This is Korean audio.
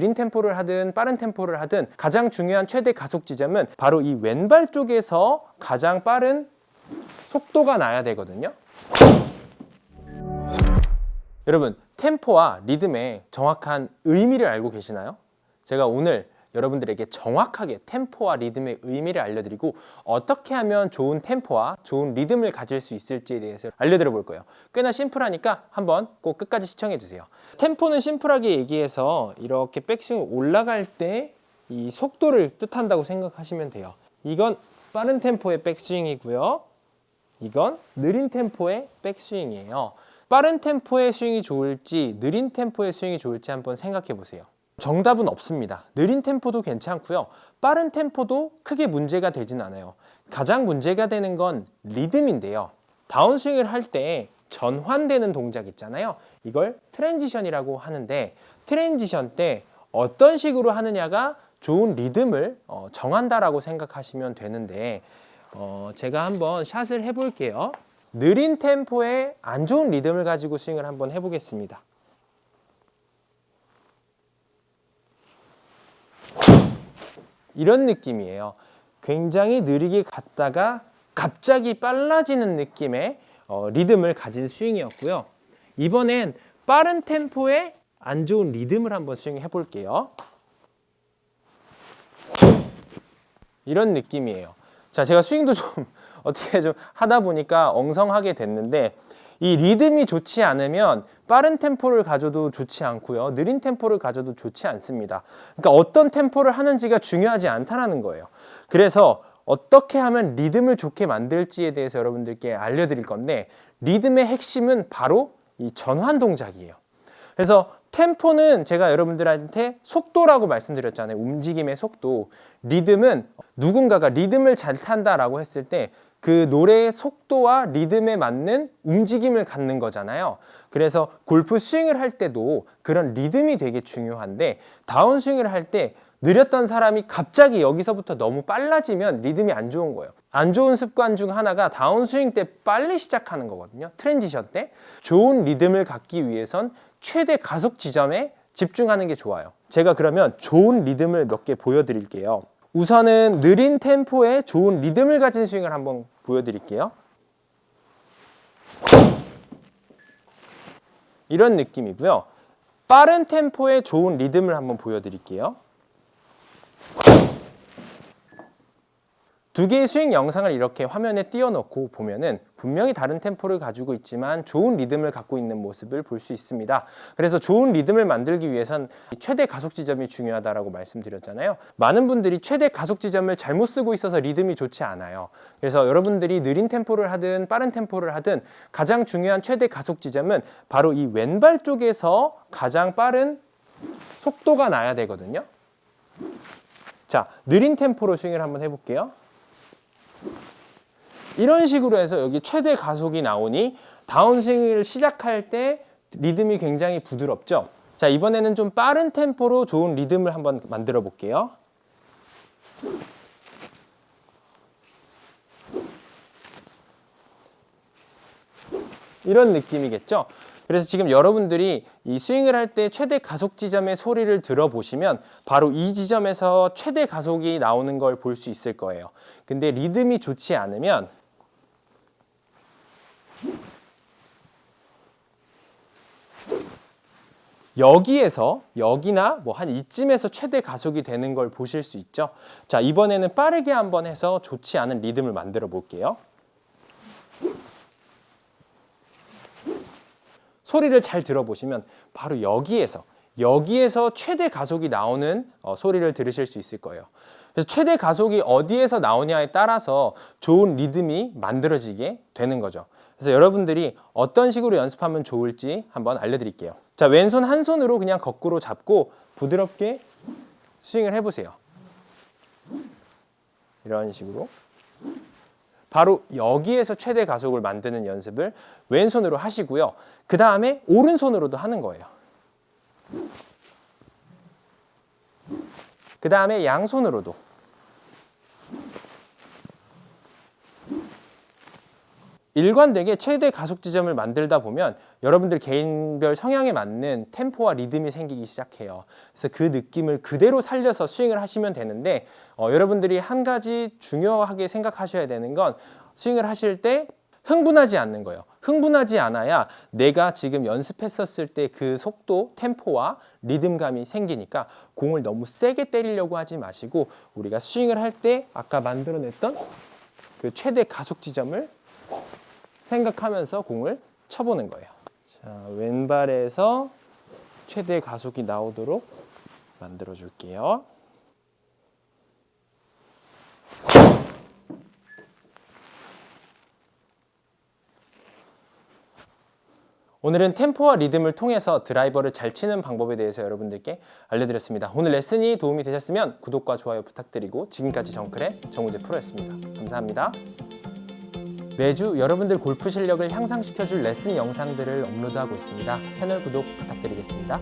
느린 템포를 하든 빠른 템포를 하든 가장 중요한 최대 가속 지점은 바로 이 왼발 쪽에서 가장 빠른 속도가 나야 되거든요. 여러분, 템포와 리듬의 정확한 의미를 알고 계시나요? 제가 오늘 여러분들에게 정확하게 템포와 리듬의 의미를 알려드리고 어떻게 하면 좋은 템포와 좋은 리듬을 가질 수 있을지에 대해서 알려드려 볼 거예요. 꽤나 심플하니까 한번 꼭 끝까지 시청해 주세요. 템포는 심플하게 얘기해서 이렇게 백스윙 올라갈 때 이 속도를 뜻한다고 생각하시면 돼요. 이건 빠른 템포의 백스윙이고요. 이건 느린 템포의 백스윙이에요. 빠른 템포의 스윙이 좋을지 느린 템포의 스윙이 좋을지 한번 생각해 보세요. 정답은 없습니다. 느린 템포도 괜찮고요. 빠른 템포도 크게 문제가 되진 않아요. 가장 문제가 되는 건 리듬인데요. 다운스윙을 할 때 전환되는 동작 있잖아요. 이걸 트랜지션이라고 하는데 트랜지션 때 어떤 식으로 하느냐가 좋은 리듬을 어, 정한다라고 생각하시면 되는데 어, 제가 한번 샷을 해볼게요. 느린 템포에 안 좋은 리듬을 가지고 스윙을 한번 해보겠습니다. 이런 느낌이에요. 굉장히 느리게 갔다가 갑자기 빨라지는 느낌의 어, 리듬을 가진 스윙이었고요. 이번엔 빠른 템포에 안 좋은 리듬을 한번 스윙해 볼게요. 이런 느낌이에요. 자, 제가 스윙도 좀 어떻게 좀 하다 보니까 엉성하게 됐는데 이 리듬이 좋지 않으면 빠른 템포를 가져도 좋지 않고요. 느린 템포를 가져도 좋지 않습니다. 그러니까 어떤 템포를 하는지가 중요하지 않다라는 거예요. 그래서 어떻게 하면 리듬을 좋게 만들지에 대해서 여러분들께 알려드릴 건데 리듬의 핵심은 바로 이 전환 동작이에요. 그래서 템포는 제가 여러분들한테 속도라고 말씀드렸잖아요. 움직임의 속도. 리듬은 누군가가 리듬을 잘 탄다라고 했을 때 그 노래의 속도와 리듬에 맞는 움직임을 갖는 거잖아요. 그래서 골프 스윙을 할 때도 그런 리듬이 되게 중요한데 다운 스윙을 할 때 느렸던 사람이 갑자기 여기서부터 너무 빨라지면 리듬이 안 좋은 거예요. 안 좋은 습관 중 하나가 다운 스윙 때 빨리 시작하는 거거든요. 트랜지션 때. 좋은 리듬을 갖기 위해선 최대 가속 지점에 집중하는 게 좋아요. 제가 그러면 좋은 리듬을 몇 개 보여드릴게요. 우선은 느린 템포에 좋은 리듬을 가진 스윙을 한번 보여드릴게요. 이런 느낌이고요. 빠른 템포에 좋은 리듬을 한번 보여드릴게요. 두 개의 스윙 영상을 이렇게 화면에 띄워놓고 보면은 분명히 다른 템포를 가지고 있지만 좋은 리듬을 갖고 있는 모습을 볼 수 있습니다. 그래서 좋은 리듬을 만들기 위해선 최대 가속 지점이 중요하다라고 말씀드렸잖아요. 많은 분들이 최대 가속 지점을 잘못 쓰고 있어서 리듬이 좋지 않아요. 그래서 여러분들이 느린 템포를 하든 빠른 템포를 하든 가장 중요한 최대 가속 지점은 바로 이 왼발 쪽에서 가장 빠른 속도가 나야 되거든요. 자, 느린 템포로 스윙을 한번 해볼게요. 이런 식으로 해서 여기 최대 가속이 나오니 다운스윙을 시작할 때 리듬이 굉장히 부드럽죠. 자, 이번에는 좀 빠른 템포로 좋은 리듬을 한번 만들어 볼게요. 이런 느낌이겠죠. 그래서 지금 여러분들이 이 스윙을 할 때 최대 가속 지점의 소리를 들어보시면 바로 이 지점에서 최대 가속이 나오는 걸 볼 수 있을 거예요. 근데 리듬이 좋지 않으면 여기에서 여기나 뭐 한 이쯤에서 최대 가속이 되는 걸 보실 수 있죠. 자, 이번에는 빠르게 한번 해서 좋지 않은 리듬을 만들어 볼게요. 소리를 잘 들어보시면 바로 여기에서 여기에서 최대 가속이 나오는 어, 소리를 들으실 수 있을 거예요. 그래서 최대 가속이 어디에서 나오냐에 따라서 좋은 리듬이 만들어지게 되는 거죠. 그래서 여러분들이 어떤 식으로 연습하면 좋을지 한번 알려드릴게요. 자, 왼손 한 손으로 그냥 거꾸로 잡고 부드럽게 스윙을 해보세요. 이런 식으로. 바로 여기에서 최대 가속을 만드는 연습을 왼손으로 하시고요. 그 다음에 오른손으로도 하는 거예요. 그 다음에 양손으로도. 일관되게 최대 가속 지점을 만들다 보면 여러분들 개인별 성향에 맞는 템포와 리듬이 생기기 시작해요. 그래서 그 느낌을 그대로 살려서 스윙을 하시면 되는데 어, 여러분들이 한 가지 중요하게 생각하셔야 되는 건 스윙을 하실 때 흥분하지 않는 거예요. 흥분하지 않아야 내가 지금 연습했었을 때 그 속도, 템포와 리듬감이 생기니까 공을 너무 세게 때리려고 하지 마시고 우리가 스윙을 할 때 아까 만들어냈던 그 최대 가속 지점을 생각하면서 공을 쳐보는 거예요. 자, 왼발에서 최대 가속이 나오도록 만들어 줄게요. 오늘은 템포와 리듬을 통해서 드라이버를 잘 치는 방법에 대해서 여러분들께 알려드렸습니다. 오늘 레슨이 도움이 되셨으면 구독과 좋아요 부탁드리고 지금까지 정클의 정우재 프로였습니다. 감사합니다. 매주 여러분들 골프 실력을 향상시켜줄 레슨 영상들을 업로드하고 있습니다. 채널 구독 부탁드리겠습니다.